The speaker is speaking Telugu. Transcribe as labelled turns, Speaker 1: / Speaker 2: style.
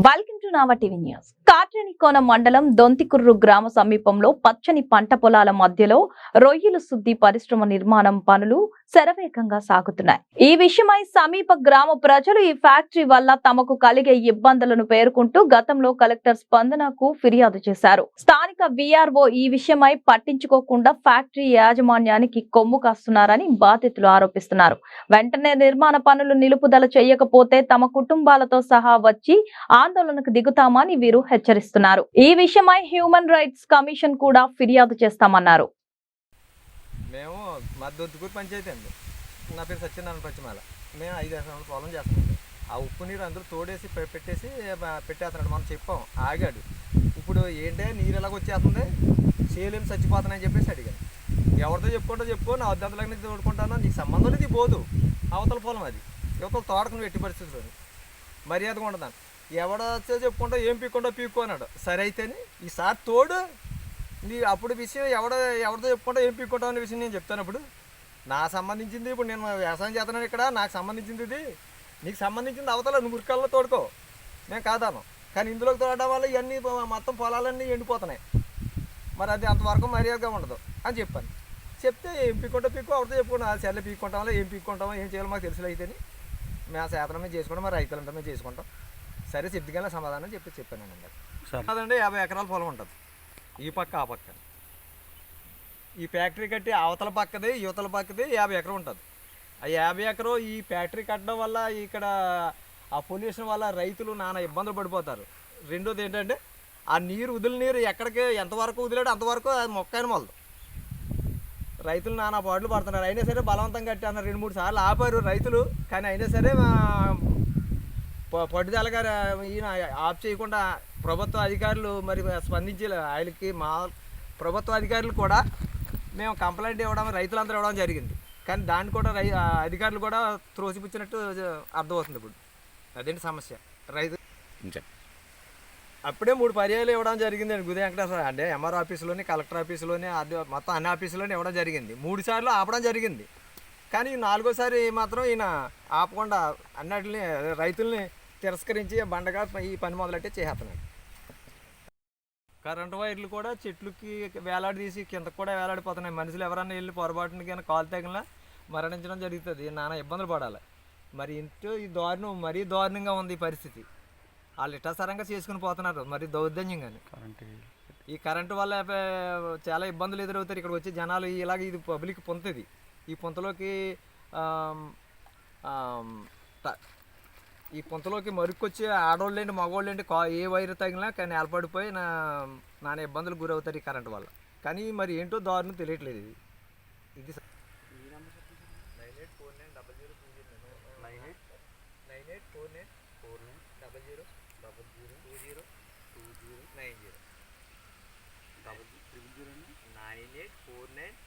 Speaker 1: welcome to Nava TV news Katrenikona మండలం దొంతికుర్రు గ్రామ సమీపంలో పచ్చని పంట పొలాల మధ్యలో రొయ్యల శుద్ధి పరిశ్రమ నిర్మాణం పనులు శరవేగంగా సాగుతున్నాయి. ఈ విషయమై సమీప గ్రామ ప్రజలు ఈ ఫ్యాక్టరీ వల్ల తమకు కలిగే ఇబ్బందులను పేర్కొంటూ గతంలో కలెక్టర్ స్పందనకు ఫిర్యాదు చేశారు. స్థానిక విఆర్ఓ ఈ విషయమై పట్టించుకోకుండా ఫ్యాక్టరీ యాజమాన్యానికి కొమ్ము కాస్తున్నారని బాధితులు ఆరోపిస్తున్నారు. వెంటనే నిర్మాణ పనులు నిలుపుదల చేయకపోతే తమ కుటుంబాలతో సహా వచ్చి ఆందోళనకు దిగుతామని వీరు హెచ్చరిస్తున్నారు. ఈ విషయమై హ్యూమన్ రైట్స్ కమిషన్ కూడా ఫిర్యాదు చేస్తామన్నారు.
Speaker 2: మేము మా దొద్దుకూరు పంచాయతీ అండి. నా పేరు సత్యనారాయణ పచ్చిమాల. మేము ఐదు సంవత్సరాలు పొలం చేస్తామండి ఆ ఉప్పు నీరు అందరూ తోడేసి పె- పెట్టేసి పెట్టేస్తున్నాడు మనం చెప్పాం. ఆగాడు. ఇప్పుడు ఏంటే నీరు ఎలాగ వచ్చేస్తుంది? చేయలేము చచ్చిపోతున్నాయని చెప్పేసి అడిగాను ఎవరితో చెప్పుకుంటా చెప్పుకో నా వద్దంతలకు నుంచి తోడుకుంటాను? నీకు సంబంధం లేదు ఇది పోదు అవతల పొలం అది. యువతల తోడకుని పెట్టి పరిస్థితుల్లో మర్యాదగా ఉండదాను ఎవడ వచ్చో చెప్పుకుంటా ఏం పీక్కుండా పీక్కో అన్నాడు. సరే అయితేని ఈసారి తోడు. నీ అప్పుడు విషయం ఎవడ ఎవరితో చెప్పుకుంటా ఏం పీక్కుంటావు అనే విషయం నేను చెప్తాను అప్పుడు నా సంబంధించింది ఇప్పుడు నేను వ్యవసాయం చేస్తున్నాను ఇక్కడ నాకు సంబంధించింది ఇది. నీకు సంబంధించింది అవతల నువ్వు మురికాల్లో తోడుకో. నేను కాదాను. కానీ ఇందులోకి తోడడం వల్ల ఇవన్నీ మొత్తం పొలాలన్నీ ఎండిపోతున్నాయి. మరి అది అంతవరకు మర్యాదగా ఉండదు అని చెప్పాను. చెప్తే ఏం పీక్కుంటా పీక్కో ఎవరితో చెప్పుకుంటా సెల్ల పీక్కుంటామో ఏం పీక్కుంటామో ఏం చేయాలో మాకు తెలుసులో అయితేని. మేము సేతనం మేము చేసుకుంటాం మరి రైతులంతా మేము చేసుకుంటాం. సరే సిద్ధిగా సమాధానం చెప్పి చెప్పాను నేను అదండి యాభై ఎకరాల పొలం ఉంటుంది. ఈ పక్క ఆ పక్క. ఈ ఫ్యాక్టరీ కట్టి అవతల పక్కది యువతల పక్కది యాభై ఎకరం ఉంటుంది. ఆ యాభై ఎకరం ఈ ఫ్యాక్టరీ కట్టడం వల్ల ఇక్కడ ఆ పొల్యూషన్ వల్ల రైతులు నానా ఇబ్బందులు పడిపోతారు. రెండోది ఏంటంటే ఆ నీరు వదిలిన నీరు ఎక్కడికి ఎంతవరకు వదిలాడో అంతవరకు అది మొక్కైన మొలదు. రైతులు నానా పాటలు పడుతున్నారు. అయినా సరే బలవంతం కట్టి అన్న రెండు మూడు సార్లు ఆపారు రైతులు. కానీ అయినా సరే పట్టుదలగా రా- ఈయన ఆఫ్ చేయకుండా ప్రభుత్వ అధికారులు మరి స్పందించి ఆయనకి మా ప్రభుత్వ అధికారులు కూడా మేము కంప్లైంట్ ఇవ్వడం రైతులందరూ ఇవ్వడం జరిగింది. కానీ దాన్ని కూడా రై అధికారులు కూడా త్రోసిపుచ్చినట్టు అర్థమవుతుంది ఇప్పుడు. అదేంటి సమస్య? రైతు అప్పుడే మూడు పర్యాలు ఇవ్వడం జరిగింది అండి గుదే వెంకటేశ్వర అంటే ఎంఆర్ ఆఫీసులోని కలెక్టర్ ఆఫీసులోని అది మొత్తం అన్ని ఆఫీసులోని ఇవ్వడం జరిగింది. మూడు సార్లు ఆపడం జరిగింది. కానీ నాలుగోసారి మాత్రం ఈయన ఆపకుండా అన్నిటిని రైతుల్ని తిరస్కరించి బండగా ఈ పని మొదలెట్టి చేస్తున్నాడు కరెంటు వైర్లు కూడా చెట్లుకి వేలాడదీసి కిందకు కూడా వేలాడిపోతున్నాయి. మనుషులు ఎవరన్నా వెళ్ళి పొరపాటున కానీ కాలు తగిలినా మరణించడం జరుగుతుంది. నానా ఇబ్బందులు పడాలి. మరి ఇంటూ ఈ దారుణం మరీ దారుణంగా ఉంది ఈ పరిస్థితి. వాళ్ళు ఇష్టాసరంగా చేసుకుని పోతున్నారు. మరి దౌర్జన్యంగానే. ఈ కరెంటు వల్ల చాలా ఇబ్బందులు ఎదురవుతారు. ఇక్కడికి వచ్చి జనాలు ఇలాగ ఇది పబ్లిక్ పొంతది ఈ పొంతలోకి ఈ పుంతలోకి మరుక్కొచ్చి ఆడవాళ్ళు ఏంటి మగవాళ్ళు ఏంటి కా ఏ వైర్ తగిలినా కానీ ఏర్పడిపోయి నా నాన్న ఇబ్బందులు గురవుతారు ఈ కరెంట్ వల్ల. కానీ మరి ఏంటో దారుణం తెలియట్లేదు ఇది. ఇది nine eight four nine double zero nine eight nine eight four nine four nine double zero double zero two zero two zero nine zero double nine eight four nine